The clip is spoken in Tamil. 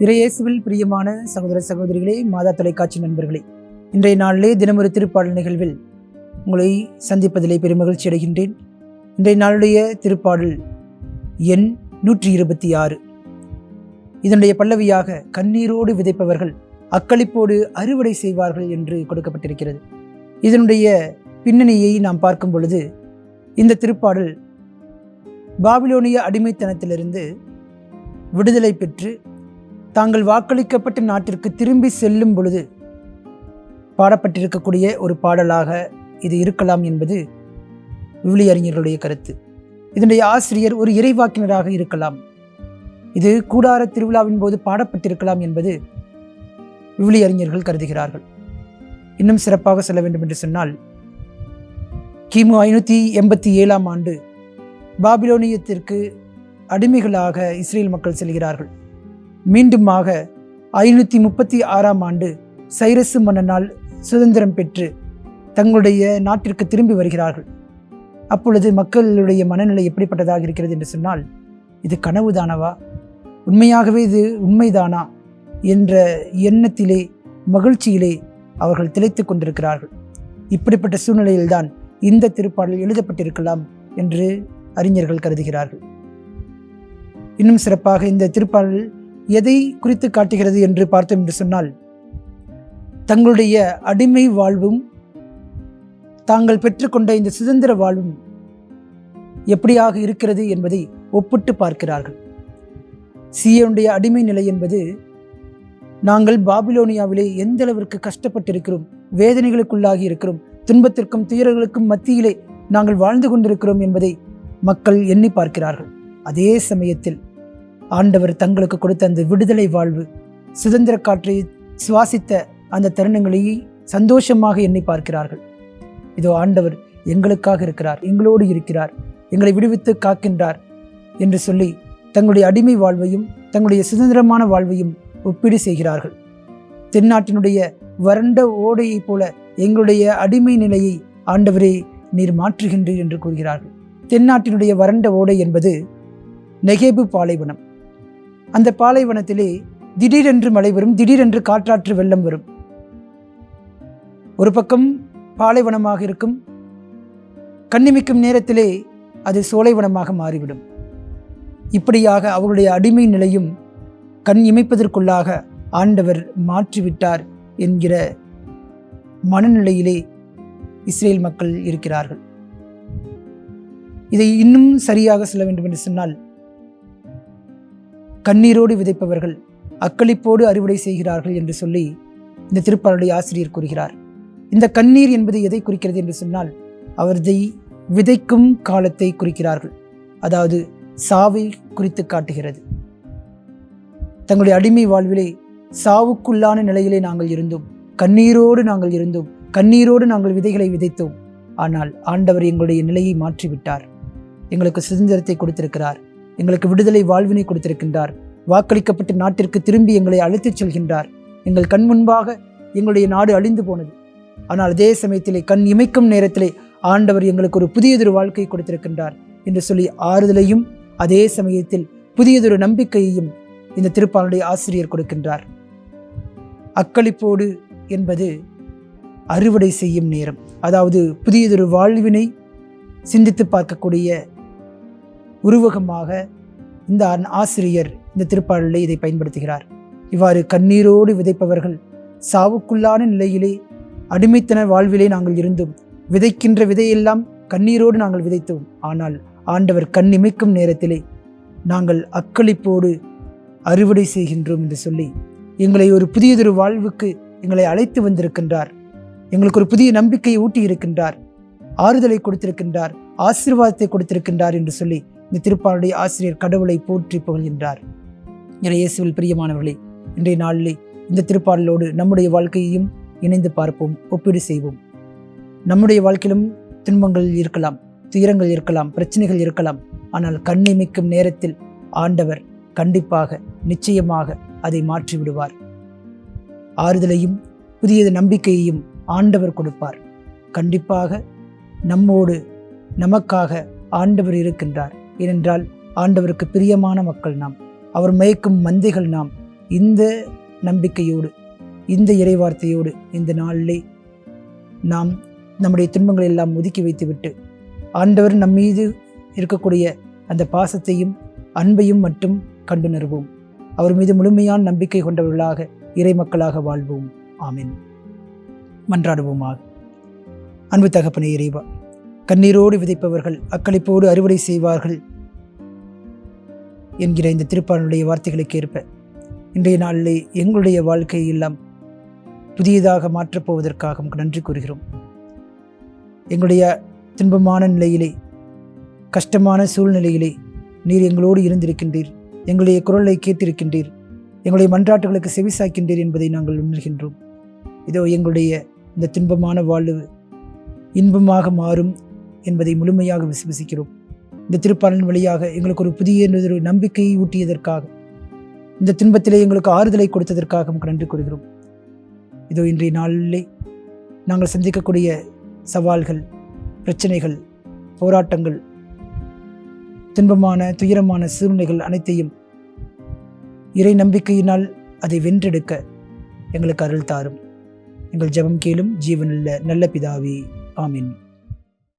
இறையேசுவில் பிரியமான சகோதர சகோதரிகளே மாதா தொலைக்காட்சி நண்பர்களே இன்றைய நாளிலே தினமொரு திருப்பாடல் நிகழ்வில் உங்களை சந்திப்பதிலே பெருமகிழ்ச்சி அடைகின்றேன். இன்றைய நாளுடைய திருப்பாடல் எண் நூற்றி இருபத்தி ஆறு. இதனுடைய பல்லவியாக கண்ணீரோடு விதைப்பவர்கள் அக்களிப்போடு அறுவடை செய்வார்கள் என்று கொடுக்கப்பட்டிருக்கிறது. இதனுடைய பின்னணியை நாம் பார்க்கும் பொழுது இந்த திருப்பாடல் பாபிலோனிய அடிமைத்தனத்திலிருந்து விடுதலை பெற்று தாங்கள் வாக்களிக்கப்பட்ட நாட்டிற்கு திரும்பி செல்லும் பொழுது பாடப்பட்டிருக்கக்கூடிய ஒரு பாடலாக இது இருக்கலாம் என்பது விவிலியறிஞர்களுடைய கருத்து. இதனுடைய ஆசிரியர் ஒரு இறைவாக்கினராக இருக்கலாம். இது கூடார திருவிழாவின் போது பாடப்பட்டிருக்கலாம் என்பது விவிலியறிஞர்கள் கருதுகிறார்கள். இன்னும் சிறப்பாக சொல்ல வேண்டும் என்று சொன்னால் கிமு ஐநூற்றி எண்பத்தி ஏழாம் ஆண்டு பாபிலோனியத்திற்கு அடிமைகளாக இஸ்ரேல் மக்கள் செல்கிறார்கள். மீண்டுமாக ஐநூற்றி முப்பத்தி ஆறாம் ஆண்டு சைரசு மன்னனால் சுதந்திரம் பெற்று தங்களுடைய நாட்டிற்கு திரும்பி வருகிறார்கள். அப்பொழுது மக்களுடைய மனநிலை எப்படிப்பட்டதாக இருக்கிறது என்று சொன்னால் இது கனவுதானவா? உண்மையாகவே இது உண்மைதானா? என்ற எண்ணத்திலே மகிழ்ச்சியிலே அவர்கள் திளைத்து கொண்டிருக்கிறார்கள். இப்படிப்பட்ட சூழ்நிலையில்தான் இந்த திருப்பாடல் எழுதப்பட்டிருக்கலாம் என்று அறிஞர்கள் கருதுகிறார்கள். இன்னும் சிறப்பாக இந்த திருப்பாடல் எதை குறித்து காட்டுகிறது என்று பார்த்தோம் என்று சொன்னால் தங்களுடைய அடிமை வாழ்வும் தாங்கள் பெற்றுக்கொண்ட இந்த சுதந்திர வாழ்வும் எப்படியாக இருக்கிறது என்பதை ஒப்பிட்டு பார்க்கிறார்கள். சியோனுடைய அடிமை நிலை என்பது நாங்கள் பாபிலோனியாவிலே எந்த அளவிற்கு கஷ்டப்பட்டிருக்கிறோம் வேதனைகளுக்குள்ளாகி இருக்கிறோம் துன்பத்திற்கும் துயரங்களுக்கும் மத்தியிலே நாங்கள் வாழ்ந்து கொண்டிருக்கிறோம் என்பதை மக்கள் எண்ணி பார்க்கிறார்கள். அதே சமயத்தில் ஆண்டவர் தங்களுக்கு கொடுத்த அந்த விடுதலை வாழ்வு சுதந்திர காற்றை சுவாசித்த அந்த தருணங்களையே சந்தோஷமாக எண்ணி பார்க்கிறார்கள். இதோ ஆண்டவர் எங்களுக்காக இருக்கிறார் எங்களோடு இருக்கிறார் எங்களை விடுவித்து காக்கின்றார் என்று சொல்லி தங்களுடைய அடிமை வாழ்வையும் தங்களுடைய சுதந்திரமான வாழ்வையும் ஒப்பீடு செய்கிறார்கள். தென்னாட்டினுடைய வறண்ட ஓடையைப் போல எங்களுடைய அடிமை நிலையை ஆண்டவரே நீர் மாற்றுகின்றீர் என்று கூறுகிறார்கள். தென்னாட்டினுடைய வறண்ட ஓடை என்பது நெகேபு பாலைவனம். அந்த பாலைவனத்திலே திடீரென்று மழை வரும் திடீரென்று காற்றாற்று வெள்ளம் வரும். ஒரு பக்கம் பாலைவனமாக இருக்கும் கண்ணிமிக்கும் நேரத்திலே அது சோலைவனமாக மாறிவிடும். இப்படியாக அவருடைய அடிமை நிலையும் கண் இமைப்பதற்குள்ளாக ஆண்டவர் மாற்றிவிட்டார் என்கிற மனநிலையிலே இஸ்ரேல் மக்கள் இருக்கிறார்கள். இதை இன்னும் சரியாக சொல்ல வேண்டும் என்று சொன்னால் கண்ணீரோடு விதைப்பவர்கள் அக்களிப்போடு அறுவடை செய்கிறார்கள் என்று சொல்லி இந்த திருப்பாளுடைய ஆசிரியர் கூறுகிறார். இந்த கண்ணீர் என்பது எதை குறிக்கிறது என்று சொன்னால் அவரதை விதைக்கும் காலத்தை குறிக்கிறார்கள். அதாவது சாவை குறித்து காட்டுகிறது. தங்களுடைய அடிமை வாழ்விலே சாவுக்குள்ளான நிலையிலே நாங்கள் இருந்தோம். கண்ணீரோடு நாங்கள் இருந்தோம். கண்ணீரோடு நாங்கள் விதைகளை விதைத்தோம். ஆனால் ஆண்டவர் எங்களுடைய நிலையை மாற்றிவிட்டார். எங்களுக்கு சுதந்திரத்தை கொடுத்திருக்கிறார். எங்களுக்கு விடுதலை வாழ்வினை கொடுத்திருக்கின்றார். வாக்களிக்கப்பட்ட நாட்டிற்கு திரும்பி எங்களை அழைத்துச் செல்கின்றார். எங்கள் கண் முன்பாக எங்களுடைய நாடு அழிந்து போனது. ஆனால் அதே சமயத்திலே கண் இமைக்கும் நேரத்திலே ஆண்டவர் எங்களுக்கு ஒரு புதியதொரு வாழ்க்கை கொடுத்திருக்கின்றார் என்று சொல்லி ஆறுதலையும் அதே சமயத்தில் புதியதொரு நம்பிக்கையையும் இந்த திருப்பாளுடைய ஆசிரியர் கொடுக்கின்றார். அக்களிப்போடு என்பது அறுவடை செய்யும் நேரம். அதாவது புதியதொரு வாழ்வினை சிந்தித்து பார்க்கக்கூடிய உருவகமாக இந்த ஆசிரியர் இந்த திருப்பாடலில் இதை பயன்படுத்துகிறார். இவ்வாறு கண்ணீரோடு விதைப்பவர்கள் சாவுக்குள்ளான நிலையிலே அடிமைத்தன வாழ்விலே நாங்கள் இருந்தோம் விதைக்கின்ற விதையெல்லாம் கண்ணீரோடு நாங்கள் விதைத்தோம். ஆனால் ஆண்டவர் கண் இமைக்கும் நேரத்திலே நாங்கள் அக்களிப்போடு அறுவடை செய்கின்றோம் என்று சொல்லி எங்களை ஒரு புதியதொரு வாழ்வுக்கு எங்களை அழைத்து வந்திருக்கின்றார். எங்களுக்கு ஒரு புதிய நம்பிக்கையை ஊட்டி இருக்கின்றார் ஆறுதலை கொடுத்திருக்கின்றார். ஆசீர்வாதத்தை கொடுத்திருக்கின்றார் என்று சொல்லி இந்த திருப்பாளுடைய ஆசிரியர் கடவுளை போற்றி புகழ்கின்றார். இயேசுவில் பிரியமானவர்களே இன்றைய நாளிலே இந்த திருப்பாடலோடு நம்முடைய வாழ்க்கையையும் இணைந்து பார்ப்போம் ஒப்பீடு செய்வோம். நம்முடைய வாழ்க்கையிலும் துன்பங்கள் இருக்கலாம் துயரங்கள் இருக்கலாம் பிரச்சனைகள் இருக்கலாம். ஆனால் கண்ணிமைக்கும் நேரத்தில் ஆண்டவர் கண்டிப்பாக நிச்சயமாக அதை மாற்றி விடுவார் ஆறுதலையும் புதிய நம்பிக்கையையும் ஆண்டவர் கொடுப்பார். கண்டிப்பாக நம்மோடு நமக்காக ஆண்டவர் இருக்கின்றார். ஏனென்றால் ஆண்டவருக்கு பிரியமான மக்கள் நாம். அவர் மயக்கும் மந்தைகள் நாம். இந்த நம்பிக்கையோடு இந்த இறைவார்த்தையோடு இந்த நாளிலே நாம் நம்முடைய துன்பங்களை எல்லாம் ஒதுக்கி வைத்துவிட்டு ஆண்டவர் நம் மீது இருக்கக்கூடிய அந்த பாசத்தையும் அன்பையும் மட்டும் கண்டுணர்வோம். அவர் மீது முழுமையான நம்பிக்கை கொண்டவர்களாக இறை மக்களாக வாழ்வோம். ஆமீன். மன்றாடுவோமாக. அன்பு தகப்பனை இறைவா கண்ணீரோடு விதைப்பவர்கள் அக்களிப்போடு அறுவடை செய்வார்கள் என்கிற இந்த திருப்பானுடைய வார்த்தைகளுக்கு ஏற்ப இன்றைய நாளிலே எங்களுடைய வாழ்க்கையை எல்லாம் புதியதாக மாற்றப்போவதற்காக உமக்கு நன்றி கூறுகிறோம். எங்களுடைய துன்பமான நிலையிலே கஷ்டமான சூழ்நிலையிலே நீர் எங்களோடு இருந்திருக்கின்றீர். எங்களுடைய குரலை கேட்டிருக்கின்றீர். எங்களுடைய மன்றாட்டுகளுக்கு செவிசாய்க்கின்றீர் என்பதை நாங்கள் உணர்கின்றோம். இதோ எங்களுடைய இந்த துன்பமான வாழ்வு இன்பமாக மாறும் என்பதை முழுமையாக விசுவசிக்கிறோம். இந்த திருப்பாலின் வழியாக எங்களுக்கு ஒரு புதிய ஒரு நம்பிக்கையை ஊட்டியதற்காக இந்த துன்பத்திலே எங்களுக்கு ஆறுதலை கொடுத்ததற்காக உமக்கு நன்றி கூறுகிறோம். இதோ இன்றைய நாளிலே நாங்கள் சந்திக்கக்கூடிய சவால்கள் பிரச்சனைகள் போராட்டங்கள் துன்பமான துயரமான சூழ்நிலைகள் அனைத்தையும் இறை நம்பிக்கையினால் அதை வென்றெடுக்க எங்களுக்கு அருள் தாரும். எங்கள் ஜெபம் கேளும் ஜீவனுள்ள நல்ல பிதாவே ஆமீன்.